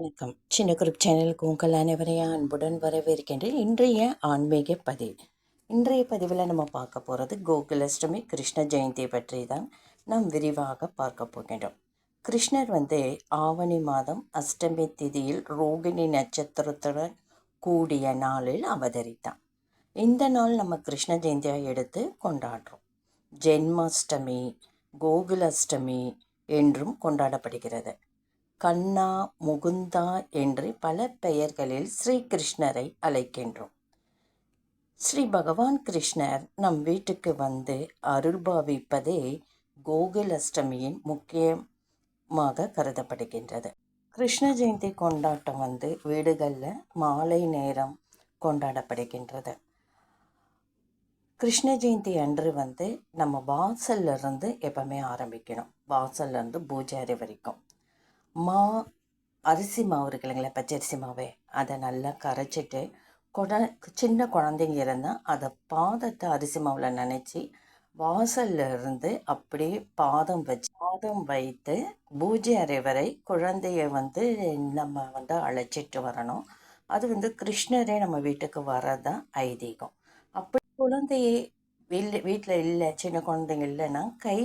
வணக்கம். சின்ன குரூப் சேனலுக்கு உங்கள் அனைவரையும் அன்புடன் வரவேற்கின்றேன். இன்றைய ஆன்மீக பதிவு. இன்றைய பதிவில் நம்ம பார்க்க போகிறது கோகுலஷ்டமி கிருஷ்ண ஜெயந்தி பற்றி தான் நாம் விரிவாக பார்க்க போகின்றோம். கிருஷ்ணர் வந்து ஆவணி மாதம் அஷ்டமி திதியில் ரோகிணி நட்சத்திரத்துடன் கூடிய நாளில் அவதரித்தான். இந்த நாள் நம்ம கிருஷ்ண ஜெயந்தியாக எடுத்து கொண்டாடுறோம். ஜென்மாஷ்டமி கோகுலாஷ்டமி என்றும் கொண்டாடப்படுகிறது. கண்ணா முகுந்தா என்று பல பெயர்களில் ஸ்ரீகிருஷ்ணரை அழைக்கின்றோம். ஸ்ரீ பகவான் கிருஷ்ணர் நம் வீட்டுக்கு வந்து அருள்பாவிப்பதே கோகுலஷ்டமியின் முக்கியமாக கருதப்படுகின்றது. கிருஷ்ண ஜெயந்தி கொண்டாட்டம் வந்து வீடுகளில் மாலை நேரம் கொண்டாடப்படுகின்றது. கிருஷ்ண ஜெயந்தி அன்று வந்து நம்ம வாசல்ல இருந்து எப்பவுமே ஆரம்பிக்கணும். வாசல்லேருந்து பூஜாரி வரைக்கும். மா அரிசி மாவு இருக்கு இல்லைங்களா பச்சரிசி மாவு? அதை நல்லா கரைச்சிட்டு குட சின்ன குழந்தைங்க இருந்தால் அதை பாதத்தை அரிசி மாவில் நினச்சி வாசல்ல இருந்து அப்படியே பாதம் வச்சு பாதம் வைத்து பூஜை அறை வரை குழந்தைய வந்து நம்ம வந்து அழைச்சிட்டு வரணும். அது வந்து கிருஷ்ணரே நம்ம வீட்டுக்கு வரதான் ஐதீகம். அப்படி குழந்தையே இல்லை வீட்டில் இல்லை சின்ன குழந்தைங்க இல்லைன்னா கை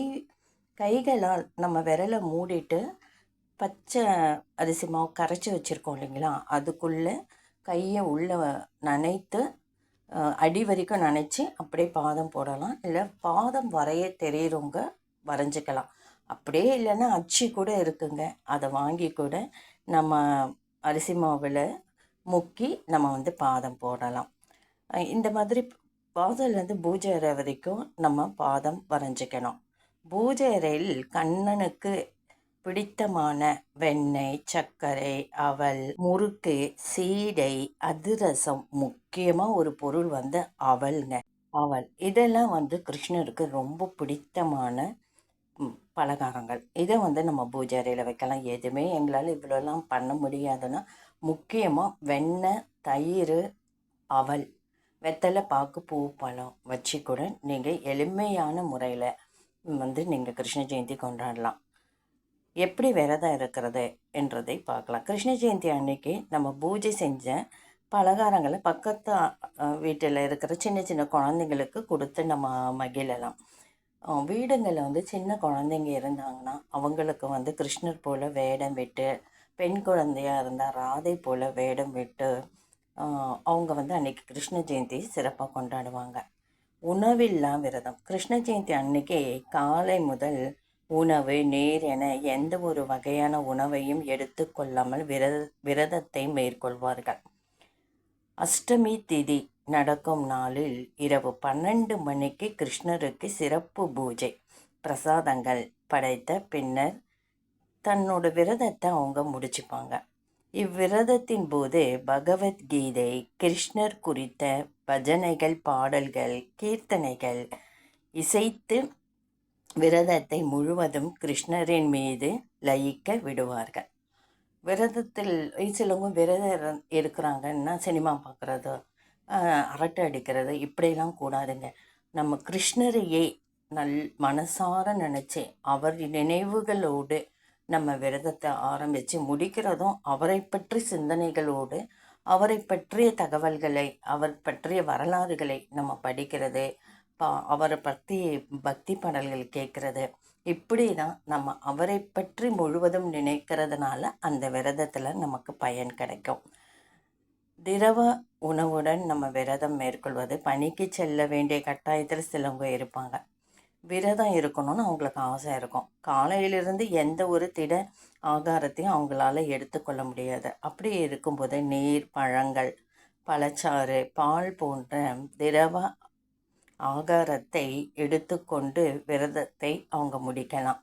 கைகளால் நம்ம விரலை மூடிட்டு பச்சை அரிசி மாவு கரைச்சி வச்சுருக்கோம் இல்லைங்களா? அதுக்குள்ளே கையை உள்ளே நனைத்து அடி வரைக்கும் நனைச்சி அப்படியே பாதம் போடலாம். இல்லை பாதம் வரைய தெரியுறவங்க வரைஞ்சிக்கலாம். அப்படியே இல்லைன்னா அச்சு கூட இருக்குங்க. அதை வாங்கி கூட நம்ம அரிசி மாவில் முக்கி நம்ம வந்து பாதம் போடலாம். இந்த மாதிரி பாதம்லேருந்து பூஜை அறை வரைக்கும் நம்ம பாதம் வரைஞ்சிக்கணும். பூஜை அறையில் கண்ணனுக்கு பிடித்தமான வெண்ணெய் சர்க்கரை அவல் முறுக்கு சீடை அதிரசம் முக்கியமாக ஒரு பொருள் வந்து அவல்ங்க. அவல். இதெல்லாம் வந்து கிருஷ்ணருக்கு ரொம்ப பிடித்தமான பலகாரங்கள். இதை வந்து நம்ம பூஜை அறையில் வைக்கலாம். எதுவுமே எங்களால் இவ்வளோலாம் பண்ண முடியாதுன்னா முக்கியமாக வெண்ணெய் தயிர் அவல் வெத்தலை பாக்கு பூ பழம் வச்சு கூட நீங்கள் எளிமையான முறையில் வந்து நீங்கள் கிருஷ்ண ஜெயந்தி கொண்டாடலாம். எப்படி விரதம் இருக்கிறது என்றதை பார்க்கலாம். கிருஷ்ண ஜெயந்தி அன்னைக்கு நம்ம பூஜை செஞ்ச பலகாரங்களை பக்கத்து வீட்டில் இருக்கிற சின்ன சின்ன குழந்தைங்களுக்கு கொடுத்து நம்ம மகிழலாம். வீடுங்களில் வந்து சின்ன குழந்தைங்க இருந்தாங்கன்னா அவங்களுக்கு வந்து கிருஷ்ணர் போல் வேடம் விட்டு பெண் குழந்தையாக இருந்தால் ராதை போல் வேடம் விட்டு அவங்க வந்து அன்னைக்கு கிருஷ்ண ஜெயந்தி சிறப்பாக கொண்டாடுவாங்க. உணவில்லா விரதம். கிருஷ்ண ஜெயந்தி அன்னைக்கு காலை முதல் உணவு நீர் என எந்த ஒரு வகையான உணவையும் எடுத்துக்கொள்ளாமல் விரத விரதத்தை மேற்கொள்வார்கள். அஷ்டமி திதி நடக்கும் நாளில் இரவு பன்னெண்டு மணிக்கு கிருஷ்ணருக்கு சிறப்பு பூஜை பிரசாதங்கள் படைத்த பின்னர் தன்னோட விரதத்தை அவங்க முடிச்சுப்பாங்க. இவ்விரதத்தின் போது பகவத்கீதை கிருஷ்ணர் குறித்த பஜனைகள் பாடல்கள் கீர்த்தனைகள் இசைத்து விரதத்தை முழுவதும் கிருஷ்ணரின் மீது லயிக்க விடுவார்கள். விரதத்தில் சிலவங்க விரதம் இருக்கிறாங்கன்னா சினிமா பார்க்குறது அரட்டை அடிக்கிறது இப்படியெல்லாம் கூடாதுங்க. நம்ம கிருஷ்ணரையே நல் மனசார நினச்சி அவர் நினைவுகளோடு நம்ம விரதத்தை ஆரம்பித்து முடிக்கிறதும் அவரை பற்றி சிந்தனைகளோடு அவரை பற்றிய தகவல்களை அவர் பற்றிய வரலாறுகளை நம்ம படிக்கிறது அவரை பற்றி பக்தி பாடல்கள் கேட்குறது. இப்படி தான் நம்ம அவரை பற்றி முழுவதும் நினைக்கிறதுனால அந்த விரதத்தில் நமக்கு பயன் கிடைக்கும். திரவ உணவுடன் நம்ம விரதம் மேற்கொள்வது பணிக்கு செல்ல வேண்டிய கட்டாயத்தில் சிலவங்க இருப்பாங்க. விரதம் இருக்கணும்னு அவங்களுக்கு ஆசை இருக்கும். காலையிலிருந்து எந்த ஒரு திட ஆகாரத்தையும் அவங்களால எடுத்துக்கொள்ள முடியாது. அப்படி இருக்கும்போது நீர் பழங்கள் பழச்சாறு பால் போன்ற திரவ ஆகாரத்தை எடுத்துக்கொண்டு விரதத்தை அவங்க முடிக்கலாம்.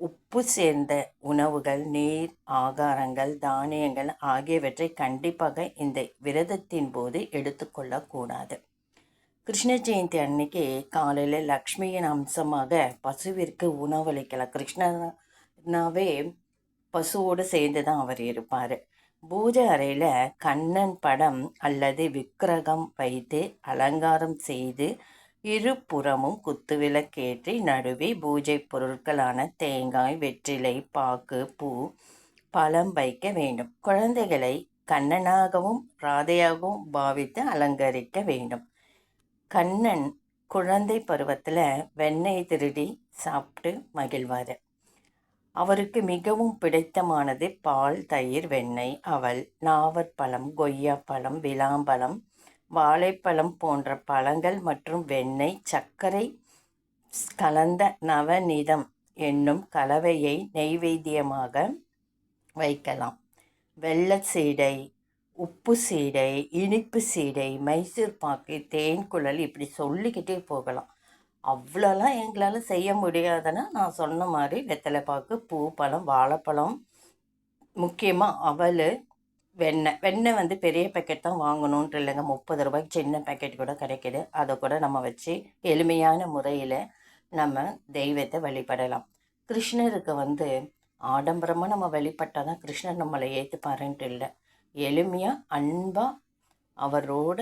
உப்பு சேர்ந்த உணவுகள் நீர் ஆகாரங்கள் தானியங்கள் ஆகியவற்றை கண்டிப்பாக இந்த விரதத்தின் போது எடுத்துக்கொள்ளக்கூடாது கிருஷ்ண ஜெயந்தி அன்னைக்கு காலையில் லக்ஷ்மியின் அம்சமாக பசுவிற்கு உணவளிக்கலாம். கிருஷ்ணனாவே பசுவோடு சேர்ந்து தான் அவர் இருப்பார். பூஜை அறையில் கண்ணன் படம் அல்லது விக்கிரகம் வைத்து அலங்காரம் செய்து இருபுறமும் குத்துவிளக்கேற்றி நடுவே பூஜை பொருட்களான தேங்காய் வெற்றிலை பாக்கு பூ பழம் வைக்க வேண்டும். குழந்தைகளை கண்ணனாகவும் ராதையாகவும் பாவித்து அலங்கரிக்க வேண்டும். கண்ணன் குழந்தை பருவத்தில் வெண்ணெய் திருடி சாப்பிட்டு மகிழ்வார். அவருக்கு மிகவும் பிடித்தமானது பால் தயிர் வெண்ணெய் அவள் நாவற்பழம் கொய்யாப்பழம் விளாம்பழம் வாழைப்பழம் போன்ற பழங்கள் மற்றும் வெண்ணெய் சர்க்கரை கலந்த நவநீதம் என்னும் கலவையை நெய்வேத்தியமாக வைக்கலாம். வெள்ள சீடை உப்பு சீடை இனிப்பு சீடை மைசூர் பாக்கு தேன் குழல் இப்படி சொல்லிக்கிட்டே போகலாம். அவ்வளோலாம் எங்களால் செய்ய முடியாதுன்னா நான் சொன்ன மாதிரி வெத்தலைப்பாக்கு பூ பழம் வாழைப்பழம் முக்கியமாக அவல் வெண்ணெய் வெண்ணெய் வந்து பெரிய பேக்கெட் தான் வாங்கணுன்ட்டு இல்லைங்க. முப்பது ரூபாய்க்கு சின்ன பேக்கெட் கூட கிடைக்கிது. அதை கூட நம்ம வச்சு எளிமையான முறையில் நம்ம தெய்வத்தை வழிபடலாம். கிருஷ்ணருக்கு வந்து ஆடம்பரமாக நம்ம வழிபட்டால் தான் கிருஷ்ணர் நம்மளை ஏற்றுப்பாருன்ட்டு இல்லை. எளிமையாக அன்பாக அவரோட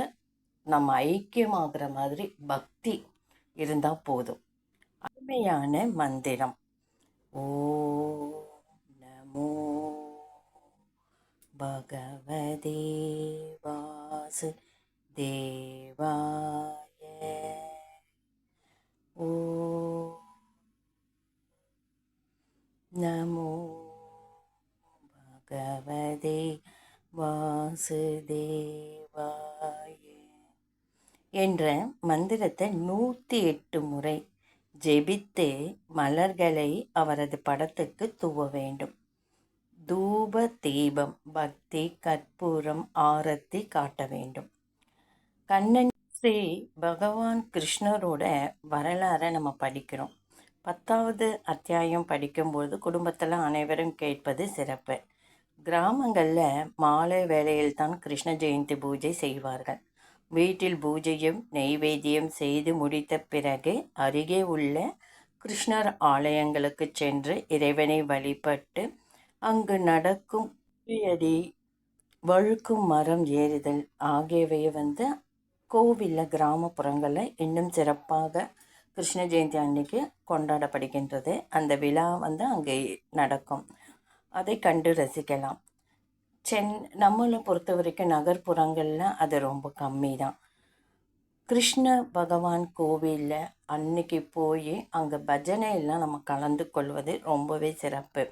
நம்ம ஐக்கியமாகிற மாதிரி பக்தி இருந்தால் போதும். அருமையான மந்திரம். ஓ பகவதே வாசு தேவாய ஓ நமோ பகவதே வாசுதேவாய என்ற மந்திரத்தை நூற்றி எட்டு முறை ஜெபித்து மலர்களை அவரது படத்துக்கு தூவ வேண்டும். தூப தீபம் பக்தி கற்பூரம் ஆரத்தி காட்ட வேண்டும். கண்ணன் ஸ்ரீ பகவான் கிருஷ்ணரோட வரலாறை நம்ம படிக்கிறோம். பத்தாவது அத்தியாயம் படிக்கும்போது குடும்பத்தில் அனைவரும் கேட்பது சிறப்பு. கிராமங்களில் மாலை வேளையில் தான் கிருஷ்ண ஜெயந்தி பூஜை செய்வார்கள். வீட்டில் பூஜையும் நெய்வேத்தியம் செய்து முடித்த பிறகு அருகே உள்ள கிருஷ்ணர் ஆலயங்களுக்கு சென்று இறைவனை வழிபட்டு அங்கு நடக்கும் அடி வழுக்கும் மரம் ஏறுதல் ஆகியவை வந்து கோவிலில் கிராமப்புறங்களில் இன்னும் சிறப்பாக கிருஷ்ண ஜெயந்தி அன்னைக்கு கொண்டாடப்படுகின்றது. அந்த விழா வந்து அங்கே நடக்கும். அதை கண்டு ரசிக்கலாம். சென் நம்மளை பொறுத்த வரைக்கும் நகர்ப்புறங்களில் அது ரொம்ப கம்மி தான் கிருஷ்ண பகவான் கோவிலில் அன்னைக்கு போய் அங்கே பஜனையெல்லாம் நம்ம கலந்து கொள்வது ரொம்பவே சிறப்பு.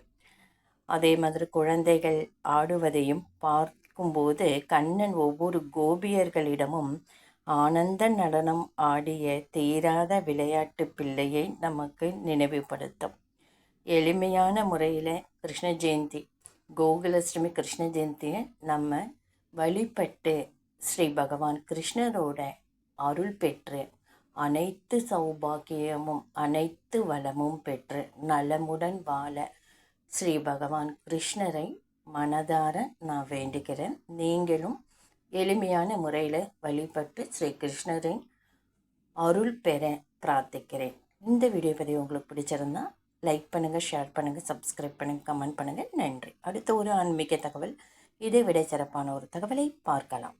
அதே மாதிரி குழந்தைகள் ஆடுவதையும் பார்க்கும்போது கண்ணன் ஒவ்வொரு கோபியர்களிடமும் ஆனந்த நடனம் ஆடிய தீராத விளையாட்டு பிள்ளையை நமக்கு நினைவுபடுத்தும். எளிமையான முறையில் கிருஷ்ண ஜெயந்தி கோகுலஷ்டமி கிருஷ்ண ஜெயந்தியை நம்ம வழிபட்டு ஸ்ரீ பகவான் கிருஷ்ணரோட அருள் பெற்று அனைத்து சௌபாகியமும் அனைத்து வளமும் பெற்று நலமுடன் வாழ ஸ்ரீ பகவான் கிருஷ்ணரை மனதார நான் வேண்டுகிறேன். நீங்களும் எளிமையான முறையில் வழிபட்டு ஸ்ரீ கிருஷ்ணரின் அருள் பெற பிரார்த்திக்கிறேன். இந்த வீடியோ பதிவு உங்களுக்கு பிடிச்சிருந்தா லைக் பண்ணுங்கள் ஷேர் பண்ணுங்கள் சப்ஸ்கிரைப் பண்ணுங்கள் கமெண்ட் பண்ணுங்கள் நன்றி. அடுத்த ஒரு ஆன்மீக தகவல் இதை விட சிறப்பான ஒரு தகவலை பார்க்கலாம்.